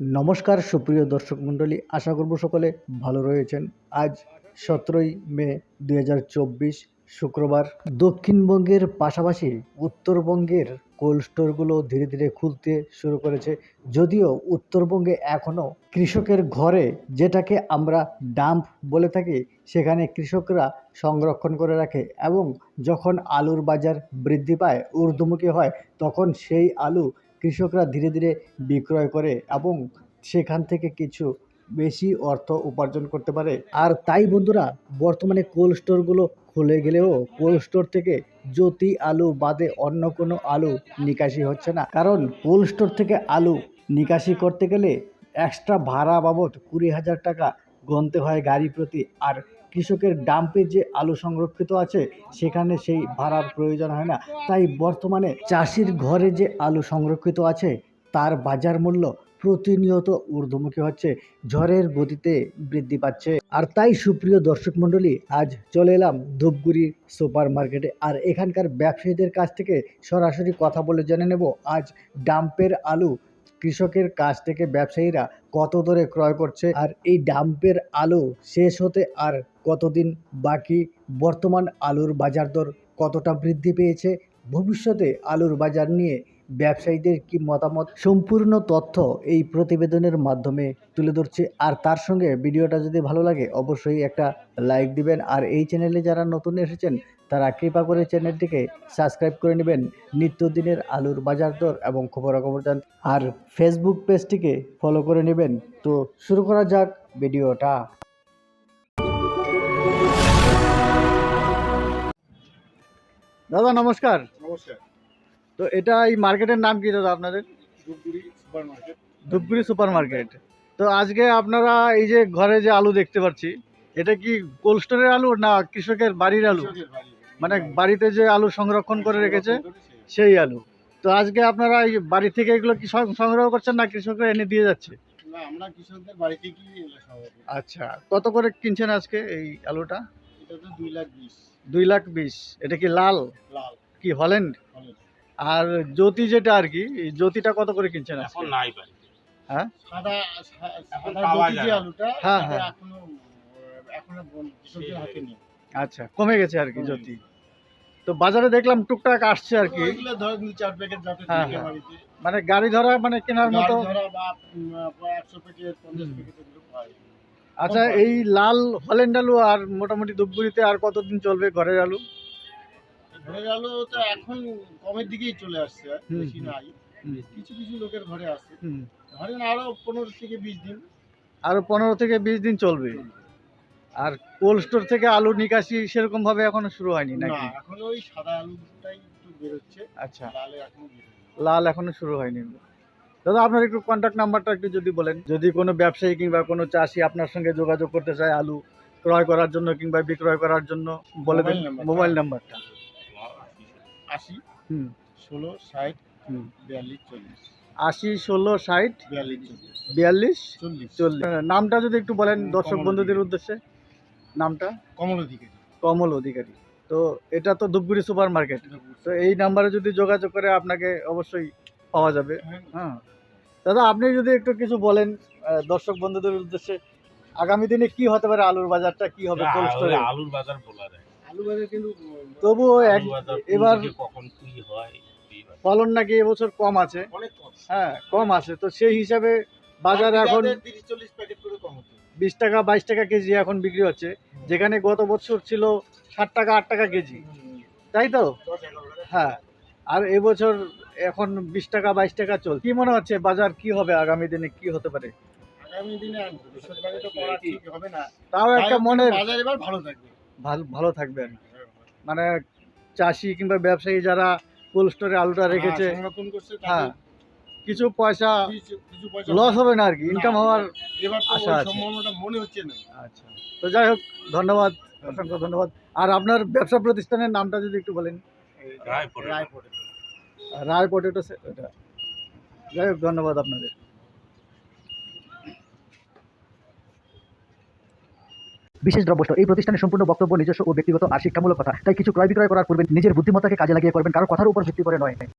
নমস্কার, সুপ্রিয় দর্শক মণ্ডলী। আশা করব সকলে ভালো রয়েছেন। আজ সতেরোই মে দু হাজার চব্বিশ, শুক্রবার। দক্ষিণবঙ্গের পাশাপাশি উত্তরবঙ্গের কোল্ড স্টোরগুলো ধীরে ধীরে খুলতে শুরু করেছে। যদিও উত্তরবঙ্গে এখনও কৃষকের ঘরে যেটাকে আমরা ডাম্প বলে থাকি, সেখানে কৃষকরা সংরক্ষণ করে রাখে এবং যখন আলুর বাজার বৃদ্ধি পায়, ঊর্ধ্বমুখী হয়, তখন সেই আলু কৃষকরা ধীরে ধীরে বিক্রয় করে এবং সেখান থেকে কিছু বেশি অর্থ উপার্জন করতে পারে। আর তাই বন্ধুরা, বর্তমানে কোল্ড স্টোরগুলো খুলে গেলেও কোল্ড স্টোর থেকে জ্যোতি আলু বাদে অন্য কোনো আলু নিকাশি হচ্ছে না। কারণ কোল্ড স্টোর থেকে আলু নিকাশি করতে গেলে এক্সট্রা ভাড়া বাবদ কুড়ি হাজার টাকা গুনতে হয় গাড়ি প্রতি। আর কৃষকের ডাম্পে যে আলু সংরক্ষিত আছে, সেখানে সেই ভাড়ার প্রয়োজন হয় না। তাই বর্তমানে চাষির ঘরে যে আলু সংরক্ষিত আছে, তার বাজার মূল্য প্রতিনিয়ত ঊর্ধ্বমুখী হচ্ছে। ঝড়ের গতিতে বৃদ্ধি পাচ্ছে। আর তাই সুপ্রিয় দর্শক মণ্ডলী, আজ চলে এলাম ধূপগুড়ি সুপার মার্কেটে আর এখানকার ব্যবসায়ীদের কাছ থেকে সরাসরি কথা বলে জেনে নেব, আজ ডাম্পের আলু কৃষকের কাছ থেকে ব্যবসায়ীরা কত দরে ক্রয় করছে। আর এই ডাম্পের আলু শেষ হতে আর কতদিন বাকি, বর্তমান আলুর বাজার দর কতটা বৃদ্ধি পেয়েছে, ভবিষ্যতে আলুর বাজার নিয়ে ব্যবসায়ীদের কি মতামত? সম্পূর্ণ তথ্য এই প্রতিবেদনের মাধ্যমে তুলে ধরছে। আর তার সঙ্গে ভিডিওটা যদি ভালো লাগে, অবশ্যই একটা লাইক দিবেন। আর এই চ্যানেলে যারা নতুন এসেছেন, তারা কৃপা করে চ্যানেলটিকে সাবস্ক্রাইব করে নেবেন। নিত্যদিনের আলুর বাজার দর এবং খবরাখবর জান আর ফেসবুক পেজটিকে ফলো করে নেবেন। তো শুরু করা যাক ভিডিওটা। দাদা নমস্কার। নমস্কার। তো এটা এই মার্কেটের নাম কি দাদা আপনাদের? ধূপগুড়ি সুপার মার্কেট তো আজকে আপনারা এই যে ঘরে যে আলু দেখতে পাচ্ছি এটা কি কোল্ড স্টোরের আলু না কৃষকের বাড়ির আলু? মানে বাড়িতে যে আলু সংরক্ষণ করে রেখেছে সেই আলু। তো আজকে আপনারা এই বাড়ি থেকে এগুলো কি সংগ্রহ করছেন না কৃষকরা এনে দিয়ে যাচ্ছে? আচ্ছা কত করে কিনছেন আজকে এই আলুটা? দুই লাখ বিশ। দুই লাখ বিশ। এটা কি লাল? লাল। কি হল্যান্ড আর জ্যোতি যেটা আর কি জ্যোতিটা কত করে কিনছেন এখন নাই ভাই। হ্যাঁ? সাদা সাদা জ্যোতি যে আলুটা হ্যাঁ, হ্যাঁ। এখনও এখনও বন- হাতে নেই। আচ্ছা কমে গেছে আর কি জ্যোতি। তো বাজারে দেখলাম টুকটাক আসছে আর কি। হ্যাঁ, হ্যাঁ। মানে গাড়ি ধরা মানে কেনার মতো? আচ্ছা এই লাল হল্যান্ড আলু আর মোটামুটি ধূপগুড়িতে আর কতদিন চলবে ঘরের আলু? ঘরের আলু তো এখন কমের দিকেই চলে আসছে বেশি নাই। কিছু কিছু লোকের ঘরে আছে। ধরেন আরও পনেরো থেকে বিশ দিন। আরও পনেরো থেকে বিশ দিন চলবে? আর কোল্ড স্টোর থেকে আলু নিকাশি সেরকম ভাবে এখনও শুরু হয়নি না নাকি? এখন ওই সাদা আলুটাই একটু বেরোচ্ছে। আচ্ছা। লালে এখনও লাল এখনও শুরু হয়নি। দাদা আপনার একটু কন্ট্যাক্ট নাম্বারটা একটু যদি বলেন। যদি কোনো ব্যবসায়ী কিংবা কোনো চাষি আপনার সঙ্গে যোগাযোগ করতে চায় আলু ক্রয় করার জন্য কিংবা বিক্রয় করার জন্য বলে দেন মোবাইল নাম্বারটা। আশি হুম। ষোলো ষাট হুম। বিয়াল্লিশ চল্লিশ। আশি ষোলো ষাট বিয়াল্লিশ চল্লিশ। নামটা যদি একটু বলেন দর্শক বন্ধুদের উদ্দেশ্যে। নামটা? কমল অধিকারী। কমল অধিকারী। তো এটা তো ধূপগুড়ি সুপার মার্কেট তো এই নাম্বারে যদি যোগাযোগ করে আপনাকে অবশ্যই পাওয়া যাবে। হ্যাঁ, হ্যাঁ। দাদা আপনি যদি একটু কিছু বলেন দর্শক বন্ধুদের উদ্দেশ্যে আগামী দিনে কি হতে পারে আলুর বাজারটা? কি হবে কোল্ড স্টোরে আলুর বাজার বলা যায়। আলু বাজার কিন্তু তবুও এবার কখন কি হয় ফলন নাকি এবছর কম আছে? হ্যাঁ কম আছে। তো সেই হিসাবে বাজার এখন তিরিশ চল্লিশ প্যাকেট করে কম হচ্ছে। বিশ টাকা বাইশ টাকা কেজি এখন বিক্রি হচ্ছে। যেখানে গত বছর ছিল ষাট টাকা আট টাকা কেজি। তাই তো? হ্যাঁ। আর এবছর এখন বিশ টাকা বাইশ টাকা চল কি মনে হচ্ছে বাজার কি হবে আগামী দিনে? কি হতে পারে? আগামী দিনে তো করা ঠিক হবে না। তাও একটা বাজার এবার ভালো থাকবে। ভালো ভালো থাকবে আর কি। মানে চাষি কিংবা ব্যবসায়ী যারা কোল্ড স্টোরে আলুটা রেখেছে হ্যাঁ, সংরক্ষণ করছে হ্যাঁ কিছু পয়সা কিছু কিছু পয়সা লস হবে না আর কি ইনকাম হওয়ার আশা আছে। মনে হচ্ছে না। আচ্ছা তো যাই হোক ধন্যবাদ অসংখ্য ধন্যবাদ। আর আপনার ব্যবসা প্রতিষ্ঠানের নামটা যদি একটু বলেন। রায় পড়ে। রায় পটেটো যাই হোক, ধন্যবাদ আপনাদের। বিশেষ দ্রব্যস্ত, এই প্রতিষ্ঠানের সম্পূর্ণ বক্তব্য, নিজস্ব ও ব্যক্তিগত আর শিক্ষামূলক কথা। তাই কিছু ক্রয় বিক্রয় করার পূর্বে নিজের বুদ্ধিমত্তাকে কাজে লাগিয়ে করবেন, কারও কথার উপর ভিত্তি করে নয়।